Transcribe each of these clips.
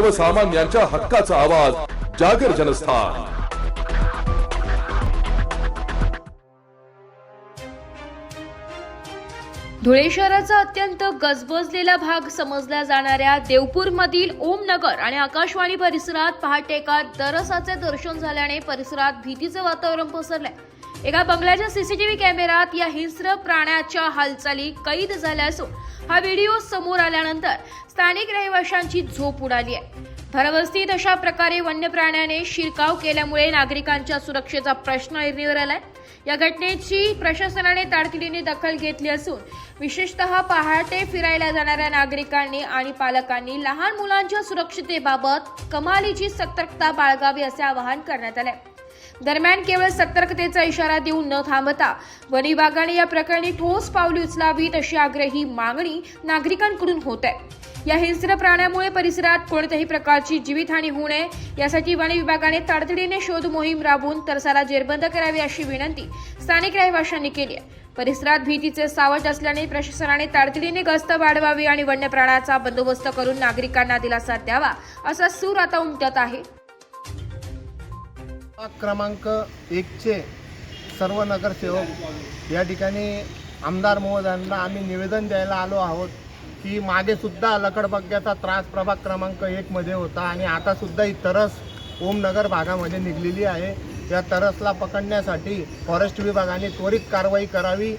सर्वसामान्यांच्या हक्काचा आवाज जागर जनस्थान. धुळे शहराचा अत्यंत गजबजलेला भाग समजल्या जाणाऱ्या देवपूरमधील ओमनगर आणि आकाशवाणी परिसरात पहाटे एका दरसाचे दर्शन झाल्याने परिसरात भीतीचं वातावरण पसरलंय. एका बंगल्याच्या सीसीटीव्ही कॅमेऱ्यात या हिंस्र प्राण्याच्या हालचाली कैद झाल्या असून हा व्हिडिओ समोर आल्यानंतर स्थानिक रहिवाशांची झोप उडाली आहे. भरवस्तीत अशा प्रकारे वन्य प्राण्याने शिरकाव केल्यामुळे नागरिकांच्या सुरक्षेचा प्रश्न ऐरणीवर आलाय. या घटनेची प्रशासनाने तातडीने दखल घेतली असून विशेषतः पहाटे फिरायला जाणाऱ्या नागरिकांनी आणि पालकांनी लहान मुलांच्या सुरक्षितेबाबत कमालीची सतर्कता बाळगावी असे आवाहन करण्यात आले दरम्यान केवळ सतर्कतेचा इशारा देऊन न थांबता वन विभागाने या प्रकरणी ठोस पावले उचलावीत अशी आग्रही मागणी नागरिकांकडून होत आहे. या हिंस्र प्राण्यामुळे परिसरात कोणत्याही प्रकारची जीवितहानी होऊ नये. यासाठी वन विभागाने तातडीने शोध मोहीम राबवून तरसाला जेरबंद करावी अशी विनंती स्थानिक रहिवाशांनी केली आहे. परिसरात भीतीचे सावट असल्याने प्रशासनाने तातडीने गस्त वाढवावी आणि वन्य प्राण्याचा बंदोबस्त करून नागरिकांना दिलासा द्यावा असा सूर आता उमटत आहे. क्रमांक एकचे सर्व नगरसेवक या ठिकाणी आमदार महोदयांना आम्ही निवेदन द्यायला आलो आहोत की मागेसुद्धा लकडबग्ग्याचा त्रास प्रभाग क्रमांक एकमध्ये होता आणि आतासुद्धा ही तरस ओमनगर भागामध्ये निघलेली आहे. या तरसला पकडण्यासाठी फॉरेस्ट विभागाने त्वरित कारवाई करावी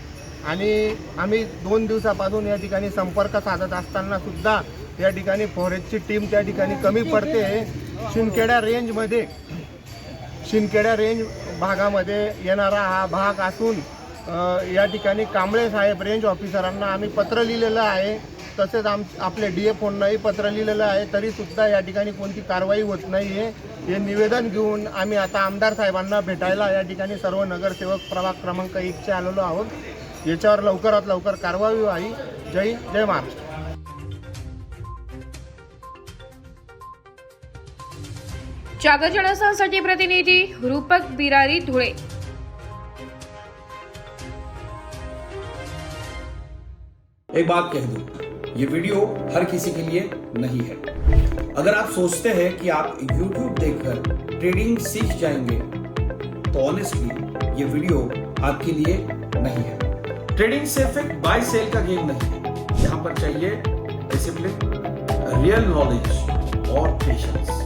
आणि आम्ही दोन दिवसापासून या ठिकाणी संपर्क साधत असताना सुद्धा या ठिकाणी फॉरेस्टची टीम त्या ठिकाणी कमी पडते. शिंदखेडा रेंजमध्ये शिंदखेडा रेंज भागामध्ये येणारा हा भाग असून या ठिकाणी कांबळे साहेब रेंज ऑफिसरांना आम्ही पत्र लिहिलेलं आहे. तसेच आम आपले डी एफ ओंनाही पत्र लिहिलेलं आहे. तरीसुद्धा या ठिकाणी कोणती कारवाई होत नाही आहे हे निवेदन घेऊन आम्ही आता आमदार साहेबांना भेटायला या ठिकाणी सर्व नगरसेवक प्रभाग क्रमांक एकचे आलेलो आहोत. याच्यावर लवकरात लवकर कारवाई व्हावी. जय जय महाराष्ट्र. जागर जनस्थानसाठी प्रतिनिधी रूपक बिरारी धुळे. एक बात कह दूँ, ये वीडियो हर किसी के लिए नहीं है। अगर आप सोचते हैं कि आप YouTube देखकर ट्रेडिंग सीख जाएँगे तो ऑनेस्टली ये वीडियो आपके लिए नहीं है। ट्रेडिंग सिर्फ़ एक बाय सेल का गेम नहीं है। यहाँ पर चाहिए डिसिप्लिन रियल नॉलेज और पेशेंस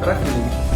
para.